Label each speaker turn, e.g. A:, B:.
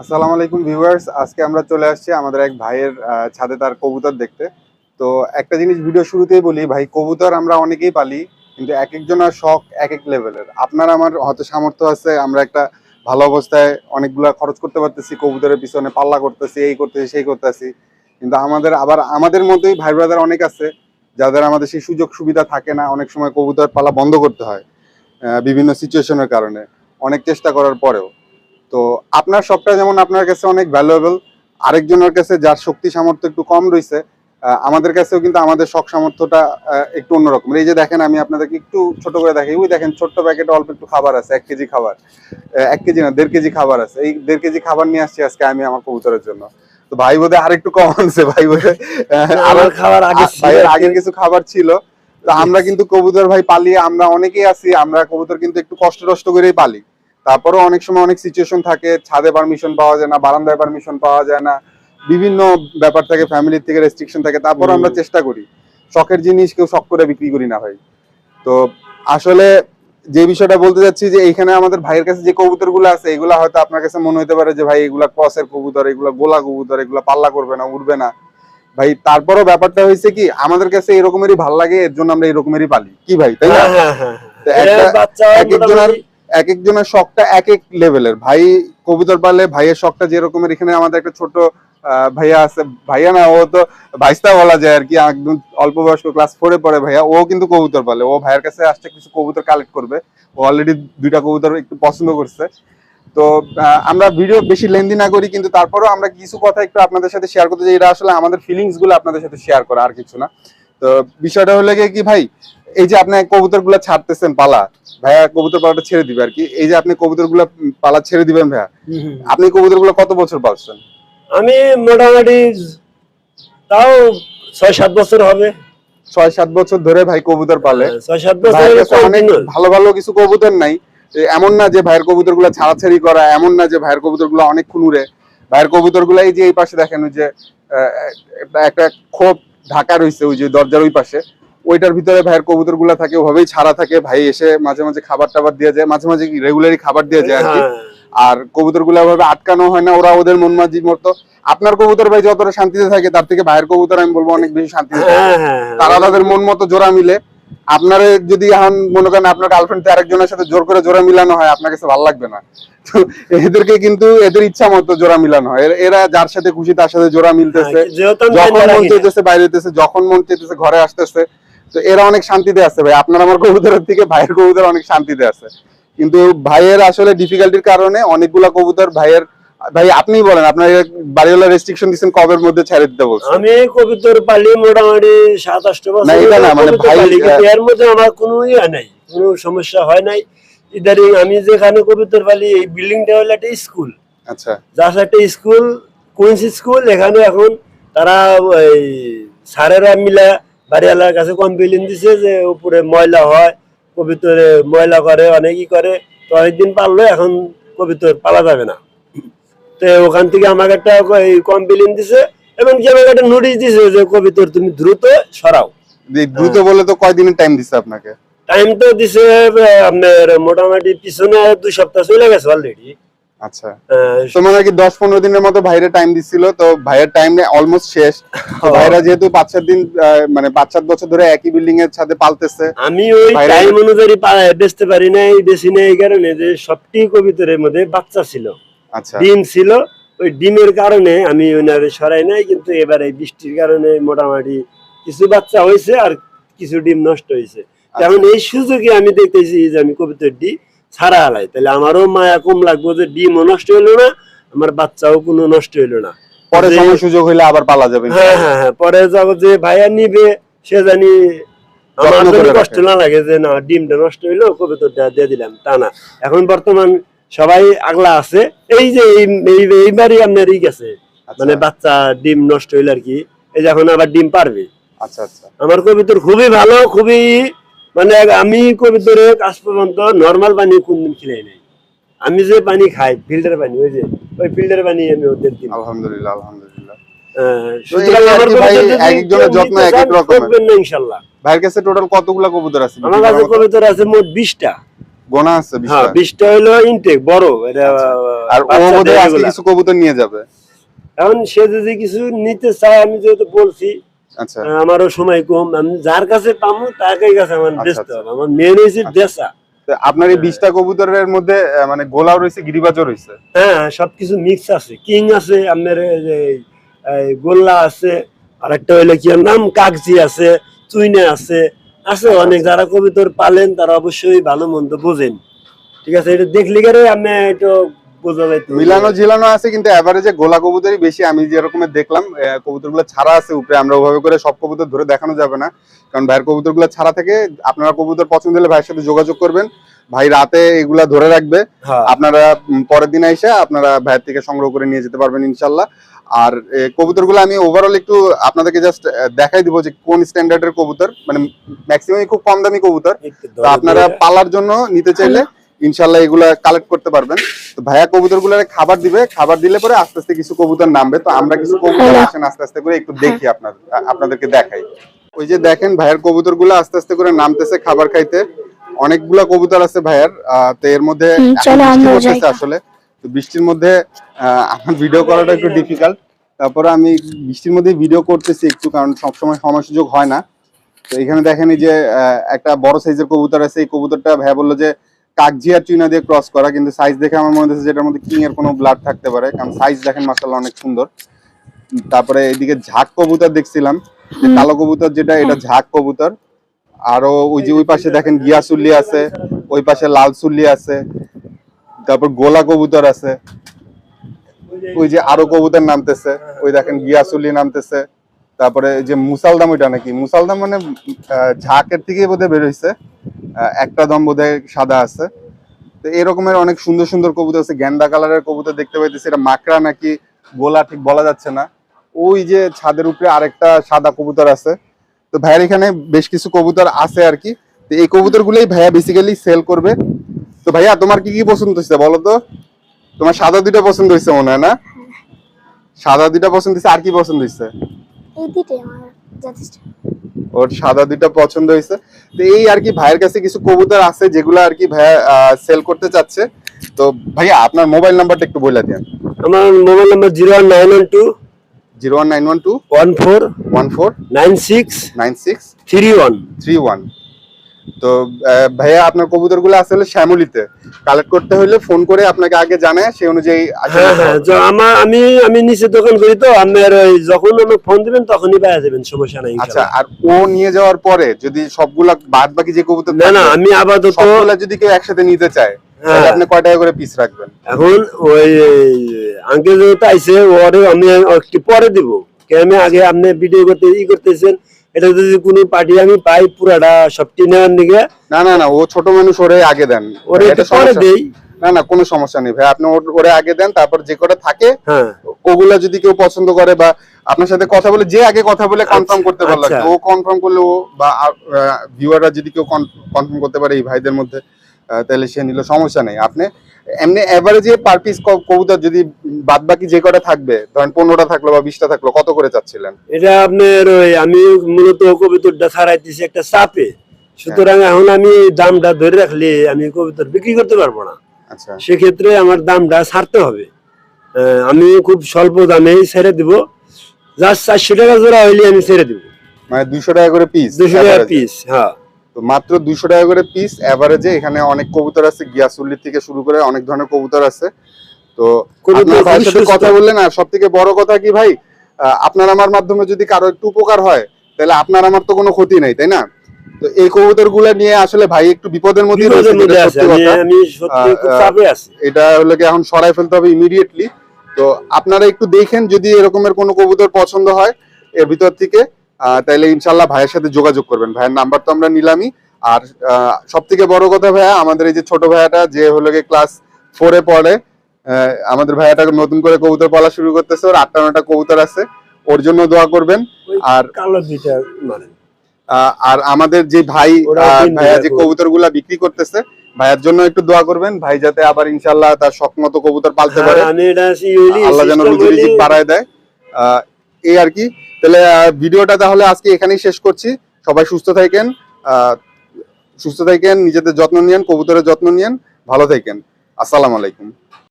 A: আসসালামু আলাইকুম ভিউয়ার্স, আজকে আমরা চলে আসছি আমাদের এক ভাইয়ের ছাদে তার কবুতর দেখতে। তো একটা জিনিস ভিডিও শুরুতেই বলি, ভাই, কবুতর আমরা অনেকেই পালি, কিন্তু এক একজনের শখ এক এক লেভেলের আপনার আমার হয়তো সামর্থ্য আছে, আমরা একটা ভালো অবস্থায় অনেকগুলা খরচ করতে পারতেছি, কবুতরের পিছনে পাল্লা করতেছি, এই করতেছি, সেই করতেছি। কিন্তু আমাদের আবার, আমাদের মতোই ভাই ব্রাদার অনেক আছে, যাদের আমাদের সেই সুযোগ সুবিধা থাকে না, অনেক সময় কবুতর পালা বন্ধ করতে হয় বিভিন্ন সিচুয়েশনের কারণে। অনেক চেষ্টা করার পরেও। তো আপনার শখটা যেমন আপনার কাছে অনেক ভ্যালুয়েবল আরেকজনের কাছে যার শক্তি সামর্থ্য একটু কম রয়েছে আমাদের কাছেও কিন্তু আমাদের শখ সামর্থ্যটা একটু অন্যরকম। এই যে দেখেন আমি আপনাদেরকে একটু ছোট করে দেখাই। ওই দেখেন ছোট্ট প্যাকেটে অল্প একটু খাবার আছে এক কেজি খাবার। এক কেজি না দেড় কেজি খাবার আছে। এই দেড় কেজি খাবার নিয়ে আসছি আজকে আমি আমার কবুতরের জন্য। তো ভাই বোধহয় আরেকটু কম আনছে ভাই বোধহয়। আহ,
B: আমার খাবার আগে
A: ভাইয়ের আগের কিছু খাবার ছিল। তো আমরা কিন্তু কবুতর ভাই পালি আমরা অনেকেই আছি আমরা কবুতর কিন্তু একটু কষ্ট টষ্ট করেই পালি। তারপরেও অনেক সময় অনেক সিচুয়েশন থাকে ছাদে পারমিশন পাওয়া যায় না বারান্দায় পারমিশন পাওয়া যায় না বিভিন্ন ব্যাপার থাকে ফ্যামিলির থেকে রেস্ট্রিকশন থাকে তারপর আমরা চেষ্টা করি। শখের জিনিস কেউ শখ করে বিক্রি করি না ভাই। তো আসলে যে বিষয়টা বলতে যাচ্ছি যে এইখানে আমাদের ভাইয়ের কাছে যে কবুতরগুলো আছে এগুলা হয়তো আপনার কাছে মনে হতে পারে যে ভাই এগুলা ক্রসের কবুতর এগুলা গোলা কবুতর এগুলা পাল্লা করবে না উঠবে না। ভাই তারপরও ব্যাপারটা হয়েছে কি আমাদের কাছে এরকমেরই ভালো লাগে এর জন্য আমরা এরকমেরই পালি। কি ভাই তাই না?
B: হ্যাঁ, হ্যাঁ, হ্যাঁ।
A: একটা- এক একজনের শখটা এক এক লেভেলের ভাই কবুতর পারলে ভাইয়ের শখটা যেরকমের, এখানে আমাদের একটা ছোট ভাইয়া আছে, ভাইয়া না, ও তো ভাইস্তা বলা যায় আর কি, একদম অল্প বয়স্ক ক্লাস ফোরে পড়ে ভাইয়া, ও কিন্তু কবুতর পালে। ও ভাইয়ের কাছে আসছে, কিছু কবুতর কালেক্ট করবে। ও অলরেডি দুইটা কবুতর একটু পছন্দ করছে। তো আমরা ভিডিও বেশি লেন্দি না করি, কিন্তু তারপরেও আমরা কিছু কথা একটু আপনাদের সাথে শেয়ার করতে চাই। এটা আসলে আমাদের ফিলিংসগুলো আপনাদের সাথে শেয়ার করা আর কিছু না। তো বিষয়টা হলো কি ভাই এই যে আপনি কবুতরগুলা ছাড়তেছেন পালা ভাইয়া কবুতর পালাটা ছেড়ে দিবে আর কি। এই যে আপনি কবুতরগুলা পালা ছেড়ে দিবেন ভাইয়া। আপনি কবুতরগুলো কত বছর পালছেন?
B: আমি মোটামুটি তাও ছয় সাত বছর হবে।
A: ছয় সাত বছর ধরে ভাই কবুতর পালে।
B: ছয় সাত বছর
A: অনেক ভালো ভালো কিছু কবুতর নাই। এমন না যে ভাইয়ের কবুতরগুলা ছাড়াছাড়ি করা এমন না যে ভাইয়ের কবুতরগুলা অনেক খুনুরে ভাইয়ের কবুতরগুলা এই যে এই পাশে দেখেন যে আহ, একটা- একটা খোপ ঢাকা রয়েছে ওই যে দরজার ওই পাশে। ওইটার ভিতরে ভাইয়ের কবুতরগুলা থাকে ওভাবেই ছাড়া থাকে। ভাই এসে মাঝে মাঝে খাবার টাবার দিয়ে যায় মাঝে মাঝে রেগুলারি খাবার দিয়ে যায় আর কি।
B: হ্যাঁ।
A: আর কবুতরগুলা ওভাবে আটকানো হয় না ওরা ওদের মন মাঝির মতো। আপনার কবুতর ভাই যতটা শান্তিতে থাকে তার থেকে ভাইয়ের কবুতর আমি বলব অনেক বেশি শান্তিতে থাকে।
B: হ্যাঁ, হ্যাঁ।
A: তারা তাদের মন মতো জোড়া মিলে। আপনার যদি এখন মনে করেন আপনার গার্লফ্রেন্ড আরেকজনের সাথে জোর করে জোড়া মিলানো হয় আপনার কাছে ভালো লাগবে না। তো এদেরকে কিন্তু এদের ইচ্ছা মতো জোড়া মিলানো হয়। এরা- যার সাথে খুশি তার সাথে জোড়া মিলতেছে।
B: হ্যাঁ,
A: যখন মন চাইতেছে বাইরে যেতেছে যখন মন চাইতেছে ঘরে আসতেছে তো এরা অনেক শান্তিতে আছে ভাই। আপনার আমার কবুতরের থেকে ভাইয়ের কবুতর অনেক শান্তিতে আছে। কিন্তু ভাইয়ের আসলে ডিফিকাল্টির কারণে অনেকগুলা কবুতর ভাইয়ের ভাই আপনি বলেন আপনার বাড়িওয়ালা রেস্ট্রিকশন দিচ্ছেন কবের মধ্যে ছেড়ে দিতে বলছেন?
B: আমি কবিতর পালি মোটামুটি সাত আটটা বছর
A: না, এটা না, মানে ভাই,
B: এর মধ্যে আমার কোনো ইয়ে নাই কোনো সমস্যা হয় নাই। ইদারিং আমি যেখানে কবিতর পালি এই বিল্ডিংটা হলো একটা স্কুল।
A: আচ্ছা।
B: জাস্ট একটা স্কুল কুইন্স স্কুল এখানে এখন তারা ওই স্যারেরা মিলে বাড়িওয়ালার কাছে কমপ্লেন দিছে যে উপরে ময়লা হয় কবিতরে ময়লা করে অনেকই করে তো অনেকদিন পারল এখন কবিতর পালা যাবে না। তো ওখান থেকে আমাকে একটা কমপ্লেন দিছে এবং কি আমাকে একটা নোটিশ দিছে যে কবিতর তুমি দ্রুত সরাও।
A: দ্রুত বলে তো কয়দিনের টাইম দিচ্ছে আপনাকে?
B: টাইম তো দিছে আপনার মোটামুটি পিছনে দুই সপ্তাহ চলে গেছে অলরেডি
A: আচ্ছা। কি দশ পনেরো দিনের মতো ভাইরে টাইম দিছিল তো ভাইয়ের টাইম অলমোস্ট শেষ। ভাইরা যেহেতু পাঁচ সাত দিন মানে পাঁচ সাত বছর ধরে একই বিল্ডিং এর সাথে পালতেছে
B: আমি ওই টাইম অনুযায়ী বেচতে পারি নাই বেশি নাই এই কারণে যে সবটি কবিতরের মধ্যে বাচ্চা ছিল। ডিম ছিল ওই ডিমের কারণে আমি ওনারে সরাই নাই কিন্তু এবার এই বৃষ্টির কারণে মোটামুটি কিছু বাচ্চা হয়েছে আর কিছু ডিম নষ্ট হয়েছে। যেমন এই সুযোগে আমি দেখতেছি যে আমি কবিতর ডি ছাড়া আলাই তাহলে আমারও মায়া কম লাগবো যে ডিমও নষ্ট হইল না আমার বাচ্চাও কোনো নষ্ট হইল না।
A: পরে সময় সুযোগ হইলে আবার পালা যাবে।
B: হ্যাঁ হ্যাঁ হ্যাঁ পরে যাব যে ভাইয়া নিবে সে জানি আমার। কষ্ট না লাগে যে না ডিমটা নষ্ট হইল কবিতরটা দিয়ে দিলাম তা না। এখন বর্তমান সবাই আগলা আছে। এই যে এই- এইবারই আপনার ই গেছে।
A: আচ্ছা,
B: মানে বাচ্চা ডিম নষ্ট হইল আর কি। এই যে এখন আবার ডিম পারবে।
A: আচ্ছা আচ্ছা।
B: আমার কবিতর খুবই ভালো খুবই মানে আমি কবিতরে আজ পর্যন্ত নর্মাল পানি কোনদিন খিলাই নাই। আমি যে পানি খাই ফিল্টার পানি ওই যে ওই ফিল্টার পানি আমি ওদের দিই।
A: আলহামদুলিল্লাহ আলহামদুলিল্লাহ। ভাইয়ের কাছে টোটাল কতগুলা কবুতর আছে?
B: আমার কাছে কবিতর আছে মোট বিশটা।
A: গোনা আছে
B: হ্যাঁ
A: বিশটা।
B: বিশটা হলো ইনটেক বড় এটা
A: আচ্ছা। আর ও বোধহয় আজকে কিছু কবুতর নিয়ে যাবে।
B: এখন সে যদি কিছু নিতে চায় আমি যেহেতু বলছি
A: আচ্ছা।
B: আমারও সময় কম আমি যার কাছে পাবো তাকেই কাছে আমার
A: আচ্ছা, আচ্ছা।
B: হবে। আমার মেন। বেচা।
A: আপনার এই বিশটা কবুতরের মধ্যে মানে গোলাও রয়েছে গিরিবাজও রয়েছে?
B: হ্যাঁ সবকিছু মিক্স আছে। কিং আছে আপনার যে, গোল্লা আছে আর একটা হইলে কি নাম? কাগজি আছে চুইনে আছে আছে অনেক যারা কবিতর পালেন তারা অবশ্যই ভালো মন্দ বোঝেন। ঠিক আছে এটা দেখলি গেলে আমি একটু
A: মিলানো ঝিলানো আছে কিন্তু এভারেজে গোলা কবুতরই বেশি। আমি যেরকমের দেখলাম ছাড়া আছে উপরে। আমরা ওভাবে করে সব কবুতর ধরে দেখানো যাবে না। কারণ ভাইয়ের কবুতরগুলো ছাড়া থেকে আপনারা কবুতর পছন্দ হলে ভাইয়ের সাথে যোগাযোগ করবেন। ভাই রাতে এগুলা ধরে রাখবে।
B: হ্যাঁ।
A: আপনারা পরের দিন এসে আপনারা ভাইয়ের থেকে সংগ্রহ করে নিয়ে যেতে পারবেন ইনশাল্লাহ। আর কবুতরগুলো আমি ওভারঅল একটু আপনাদেরকে জাস্ট দেখাই দিব যে কোন স্ট্যান্ডার্ডের কবুতর। মানে ম্যাক্সিমাম খুব কম দামি কবুতর। তো আপনারা পালার জন্য নিতে চাইলে ইনশাল্লাহ এগুলা কালেক্ট করতে পারবেন। তো ভাইয়া কবুতর খাবার দিবে। খাবার দিলে পরে আস্তে আস্তে কিছু কবুতর নামবে। তো আমরা কিছু কবুতর আসেন আস্তে আস্তে করে একটু দেখি আপনার আপনাদেরকে দেখাই। ওই যে দেখেন ভাইয়ের কবুতরগুলো আস্তে আস্তে করে নামতেছে খাবার খাইতে। অনেকগুলা কবুতর আছে ভাইয়ার আহ, তো এর মধ্যে। আসলে। তো বৃষ্টির মধ্যে আমার ভিডিও করাটা একটু ডিফিকাল্ট তারপরে আমি বৃষ্টির মধ্যে ভিডিও করতেছি একটু, কারণ সবসময় সময় সুযোগ হয় না। তো এখানে দেখেন যে একটা বড় সাইজের কবুতর আছে। এই কবুতরটা ভাইয়া বলল যে কাকজি আর চুইনা দিয়ে ক্রস করা। কিন্তু সাইজ দেখে আমার মনে হচ্ছে যেটার মধ্যে কিং এর কোনো ব্লাড থাকতে পারে। কারণ সাইজ দেখেন মাসাল্লাহ অনেক সুন্দর। তারপরে এদিকে ঝাক কবুতর দেখছিলাম। কালো কবুতর যেটা, এটা ঝাক কবুতর। আরও ওই যে ওই পাশে দেখেন গিয়াসুল্লি আছে, ওই পাশে লাল সুল্লি আছে। তারপর গোলা কবুতর আছে। ওই যে আরও কবুতর নামতেছে, ওই দেখেন গিয়াসুলি নামতেছে। তারপরে যে মুসালদাম ওইটা নাকি? মুসালদাম মানে ঝাঁকের থেকে বোধহয় বের হইছে। একটা দম বোধহয় সাদা আছে। তো এরকমের অনেক সুন্দর সুন্দর কবুতর আছে। গ্যান্ডা কালারের কবুতর দেখতে পাইতেছি। এটা মাকড়া নাকি? গোলা ঠিক বলা যাচ্ছে না। ওই যে ছাদের উপরে আরেকটা সাদা কবুতর আছে। তো ভাইয়ের এখানে বেশ কিছু কবুতর আছে আর কি। তো এই কবুতর গুলোই ভাইয়া বেসিক্যালি সেল করবে। তো ভাইয়া তোমার কি কি পছন্দ হয়েছে বলো তো? তোমার সাদা দুইটা পছন্দ হয়েছে মনে হয় না? সাদা দুইটা পছন্দ হয়েছে আর কি পছন্দ হয়েছে?
C: এই দুইটাই আমার যথেষ্ট।
A: ওর সাদা দুইটা পছন্দ হয়েছে। তো এই আর কি ভাইয়ের কাছে কিছু কবুতর আছে যেগুলো আর কি ভাইয়া সেল করতে চাচ্ছে। তো ভাইয়া আপনার মোবাইল নাম্বারটা একটু বলে দেন।
B: আমার mobile number zero one nine one two
A: zero one nine one two
B: one four
A: one four
B: nine six
A: nine six
B: three one
A: three one তো ভাইয়া আপনার কবুতরগুলো আসলে শ্যামলিতে। কালেক্ট করতে হলে ফোন করে আপনাকে আগে জানায় সেই অনুযায়ী
B: হ্যাঁ হ্যাঁ আমার আমি আমি নিচে দোকান করি তো আপনার ওই যখন আমাকে ফোন দিবেন তখনই পাওয়া যাবেন সমস্যা নাই
A: আচ্ছা আর ও নিয়ে যাওয়ার পরে যদি সবগুলা বাদ বাকি যে কবুতর
B: না না আমি আপাতত
A: সবগুলা যদি কেউ একসাথে নিতে চায়
B: হ্যাঁ।
A: আপনি কয় টাকা করে পিস রাখবেন?
B: এখন ওই আঙ্কেল যেহেতু আইসে ওরে আমি একটু পরে দিব। কে আমি আগে আপনি ভিডিও করতে ই করতেছেন? এটা যদি কোনো পার্টি আমি পাই পুরাটা
A: না না না ও ছোট মানুষ ওরে আগে দেন।
B: ওরে
A: এটা
B: পরে
A: সমস্যা-
B: দেই।
A: না না কোনো সমস্যা নেই ভাই আপনি ওরে আগে দেন তারপর যে কটা থাকে
B: হ্যাঁ।
A: ওগুলা যদি কেউ পছন্দ করে বা আপনার সাথে কথা বলে যে আগে কথা বলে কনফার্ম করতে পারল
B: আচ্ছা।
A: ও কনফার্ম করলে ও বা ভিউয়াররা যদি কেউ কনফার্ম করতে পারে এই ভাইদের মধ্যে। তাহলে সে নিল সমস্যা নেই। আপনি এমনি এভারেজে পার পিস কবুতর যদি বাদ বাকি যে কটা থাকবে ধরেন পনেরোটা থাকল বা বিশটা থাকল কত করে চাচ্ছিলেন?
B: এটা আপনার ওই আমি মূলত কবিতরটা ছাড়াইতেছি একটা চাপে সুতরাং এখন আমি দামটা ধরে রাখলে আমি কবিতর বিক্রি করতে পারব না।
A: আচ্ছা।
B: সেক্ষেত্রে আমার দামটা ছাড়তে হবে। আমি খুব স্বল্প দামেই ছেড়ে দিব। জাস্ট চারশো টাকা জোড়া হইলে আমি ছেড়ে দিব।
A: মানে দুশো টাকা করে পিস
B: দুশো টাকা পিস হ্যাঁ।
A: তো মাত্র দুশো টাকা করে পিস এভারেজে এখানে অনেক কবুতর আছে গিয়াসুল্লির থেকে শুরু করে অনেক ধরনের কবুতর আছে। তো ভাইয়ের সাথে কথা বললেন আর সব থেকে বড় কথা কি ভাই? আপনার আমার মাধ্যমে যদি কারও একটু উপকার হয় তাহলে আপনার আমার তো কোনো ক্ষতি নেই তাই না? তো এই কবুতরগুলা নিয়ে আসলে ভাই একটু বিপদের মধ্যে এটা হলো কি এখন সরাই ফেলতে হবে ইমিডিয়েটলি তো আপনারা একটু দেখেন যদি এরকমের কোনো কবুতর পছন্দ হয় এর ভিতর থেকে। তাহলে ইনশাল্লাহ ভাইয়ের সাথে যোগাযোগ করবেন। ভাইয়ের নাম্বার তো আমরা নিলামই। আর সব থেকে বড় কথা ভাইয়া আমাদের এই যে ছোট ভাইয়াটা যে হলো গিয়ে ক্লাস ফোরে পড়ে আমাদের ভাইয়াটা নতুন করে কবুতর পালা শুরু করতেছে ওর আটটা নটা কবুতর আছে ওর জন্য দোয়া করবেন। আর আর আমাদের যে ভাই ভাইয়া যে। কবুতরগুলা বিক্রি করতেছে ভাইয়ার জন্য একটু দোয়া করবেন। ভাই যাতে আবার ইনশাল্লাহ তার শখ মতো কবুতর পালতে পারে।
B: হ্যাঁ, ইউলি
A: আল্লাহ যেন রুজি বাড়ায় দেয়। আহ, এই আর কি। তাহলে ভিডিওটা তাহলে আজকে এখানেই শেষ করছি। সবাই সুস্থ থাকেন সুস্থ থাকেন, নিজেদের যত্ন নিয়েন, কবুতরের যত্ন নিয়েন, ভালো থাকেন। আসসালামু আলাইকুম।